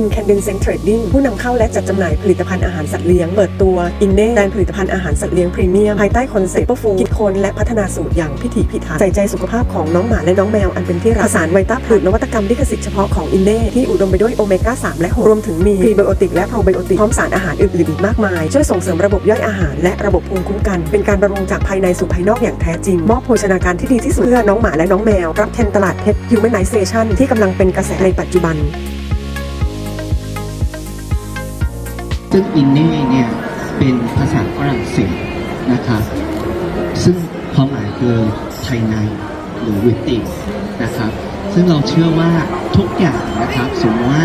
Incandescent Trading ผู้นำเข้าและจัดจำหน่ายผลิตภัณฑ์อาหารสัตว์เลี้ยง เปิดตัวอินเน่แบรนด์ผลิตภัณฑ์อาหารสัตว์เลี้ยงพรีเมียมภายใต้คอนเซ็ปต์ฟูคิดค้นและพัฒนาสูตรอย่างพิถีพิถันใส่ใจสุขภาพของน้องหมาและน้องแมวอันเป็นที่รักผสานไวต้าผลิตนวัตกรรมลิขสิทธิ์เฉพาะของอินเน่ที่อุดมไปด้วยโอเมก้า 3 และ6รวมถึงมีพรีไบโอติกและโปรไบโอติกพร้อมสารอาหารอื่นๆอีกมากมาย ช่วยส่งเสริมระบบย่อยอาหาร และระบบภูมิคุ้มกัน เป็นการบำรุงจากภายในสู่ภายนอกอย่างแท้จริงมอบโภชนาการที่ดีที่สุดเพื่อน้องหมาและน้องแมวรับเทรนตลาดเพชร humanization ที่กำลังเป็นกระแสในปัจจุบัน ซึ่งอินเน่เนี่ยเป็นภาษาฝรั่งเศสนะครับซึ่งความหมายคือภายในหรือวิตินะครับซึ่งเราเชื่อว่าทุกอย่างนะครับสมมติว่า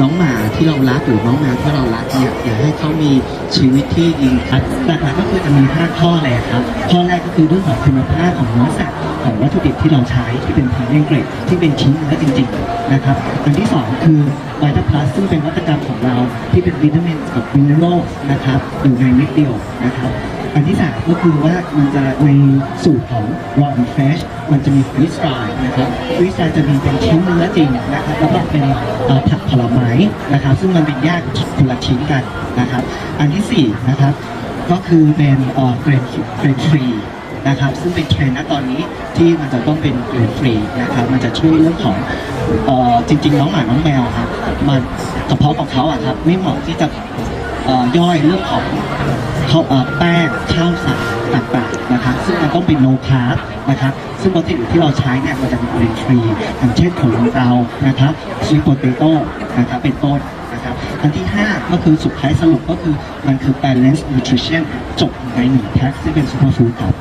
น้องหมาที่เรารักหรือน้องแมวที่เรารักเนี่ยอยากให้เขามีชีวิตที่ดีครับหลักๆก็คือจะมี5ข้อเลยครับข้อแรกก็คือเรื่องของคุณภาพของเนื้อสัตว์ของวัตถุดิบที่เราใช้ที่เป็นพรีเมียมเกรดที่เป็นชิ้นเนื้อจริง ๆ นะครับอันที่สองคือ ไวท์พลัสซึ่งเป็นวัตกรรมของเราที่เป็นวิตามินกับมิเนอรัลนะครับอยู่ในเม็ดเดียวนะครับ อันที่สามก็คือว่ามันจะในสูตรของ raw and fresh มันจะมีฟรีสไตล์นะครับฟรีสไตล์จะมีเป็นชิ้นเนื้อจริงนะครับแล้วก็เป็นเอ่อผักผลไม้นะครับ ซึ่งมันเป็นแยกคนละชิ้นกันนะครับ อันที่สี่นะครับก็คือเป็นเอ่อเกรดเกรดฟรี นะครับ ซึ่งเป็นเทรนด์ณตอนนี้ที่มันจะต้องเป็นเกรดฟรีนะครับ มันจะช่วยเรื่องของเอ่อจริง ๆ น้องหมาน้องแมวครับมันกระเพาะของเขาอะครับไม่เหมาะที่จะเอ่อย่อยเรื่องของข้าวเอ่อแป้งข้าวสารต่างๆนะครับ ซึ่งมันต้องเป็นโนคาร์บนะครับ ซึ่งวัตถุดิบที่เราใช้เนี่ยมันจะมีเป็นฟรีอย่างเช่นถั่วลันเตานะครับซีโปเตโต้นะครับเป็นต้นนะครับอันที่ 5 ก็คือสุดท้ายสรุปก็คือมันคือ balance nutrition จบในหนึ่งแพ็คซึ่งเป็นซูเปอร์ฟูดครับ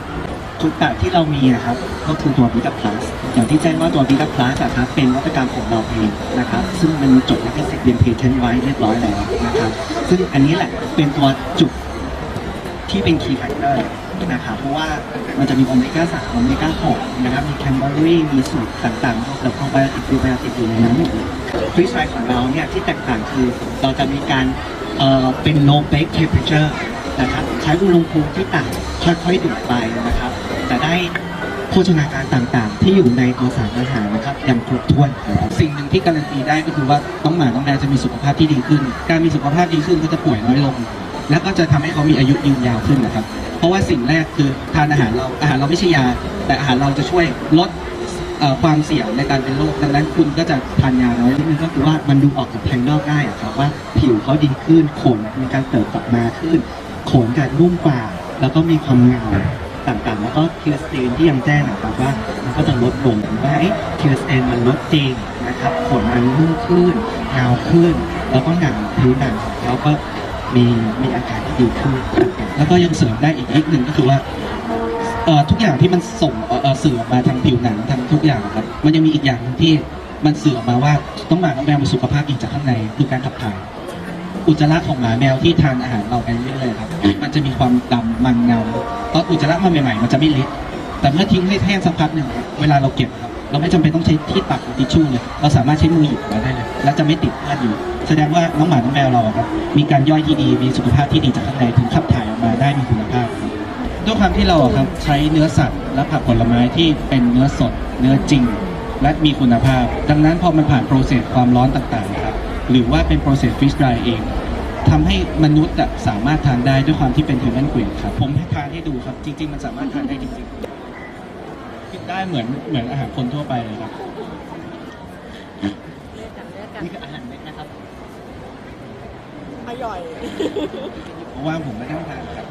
จุดแตกที่เรามีนะครับ ก็คือตัว Vita Plus อย่างที่แจ้งว่าตัว Vita Plus อะครับเป็นวัตกรรมของเราเองนะครับ ซึ่งมันจดลิขสิทธิ์เรียนเพเทนไว้เรียบร้อยแล้วนะครับ ซึ่งอันนี้แหละเป็นตัวจุดที่เป็น key factor นะครับเพราะว่ามันจะมีโอเมก้า3โอเมก้า6นะครับ มีแคมเบอรี่มีสูตรต่างๆแล้วโปรไบโอติกพรีไบโอติกอยู่ในนั้นหมดเลยฟรีสไตล์ของเราเนี่ยที่แตกต่างคือเราจะมีการเอ่อเป็น low bake temperature นะครับ ใช้อุณหภูมิที่ต่ำค่อยๆดูดไปนะครับ จะได้โภชนาการต่างๆ ที่อยู่ในตัวสารอาหารนะครับอย่างครบถ้วนครับสิ่งหนึ่งที่การันตีได้ก็คือว่าน้องหมาน้องแมวจะมีสุขภาพที่ดีขึ้น การมีสุขภาพดีขึ้นก็จะป่วยน้อยลง แล้วก็จะทำให้เขามีอายุยืนยาวขึ้นนะครับ เพราะว่าสิ่งแรกคือทานอาหารเราอาหารเราไม่ใช่ยา แต่อาหารเราจะช่วยลดความเสี่ยงในการเป็นโรคดังนั้นคุณก็จะทานยาน้อยนิดนึงก็คือว่ามันดูออกจากภายนอกได้อะครับว่าผิวเขาดีขึ้นขนมีการเติบกลับมาขึ้น ขนการนุ่มกว่า แล้วก็มีความเงา ต่างๆ แล้วก็ทีสเตนที่ยังแจ้งนะครับว่ามันก็จะลดลงว่าทีสเตนมันลดจริงนะครับขนมันนุ่มขึ้นเงาขึ้น แล้วก็หนังผิวหนังของเขาก็มีมีอาการที่ดีขึ้นแล้วก็ยังเสริมได้อีกนิดหนึ่งก็คือว่าเอ่อทุกอย่างที่มันส่งเอ่อเสื่อออกมาทางผิวหนังทางทุกอย่างครับมันยังมีอีกอย่างที่มันสื่อออกมาว่าต้องมาน้องแมวมีสุขภาพดีจากข้างในคือการขับถ่าย อุจจาระของหมาแมวที่ทานอาหารเราไปเรื่อยๆครับ มันจะมีความดำมันเงาตอนอุจจาระมาใหม่ๆ มันจะไม่เละแต่เมื่อทิ้งให้แห้งสักพักหนึ่งเวลาเราเก็บครับเราไม่จำเป็นต้องใช้ที่ตักหรือทิชชู่เลย เราสามารถใช้มือหยิบมาได้เลย และจะไม่ติดเปื้อนอยู่ แสดงว่าน้องหมาน้องแมวเราครับ มีการย่อยที่ดี มีสุขภาพที่ดีจากข้างในถึงขับถ่ายออกมาได้มีคุณภาพครับด้วยความที่เราครับใช้เนื้อสัตว์และผักผลไม้ที่เป็นเนื้อสด เนื้อจริง และมีคุณภาพ ดังนั้นพอมันผ่านโปรเซสความร้อนต่างๆครับ หรือว่าเป็นโปรเซสฟรีสไดเองทำให้มนุษย์อะสามารถทานได้ด้วยความที่เป็น human grade ครับ ผมให้ทานให้ดูครับ จริง ๆ มันสามารถทานได้จริงๆกินได้เหมือนเหมือนอาหารคนทั่วไปเลยครับ นี่คืออาหารเม็ดนะครับอร่อย เพราะว่าผมไม่ได้ทานครับ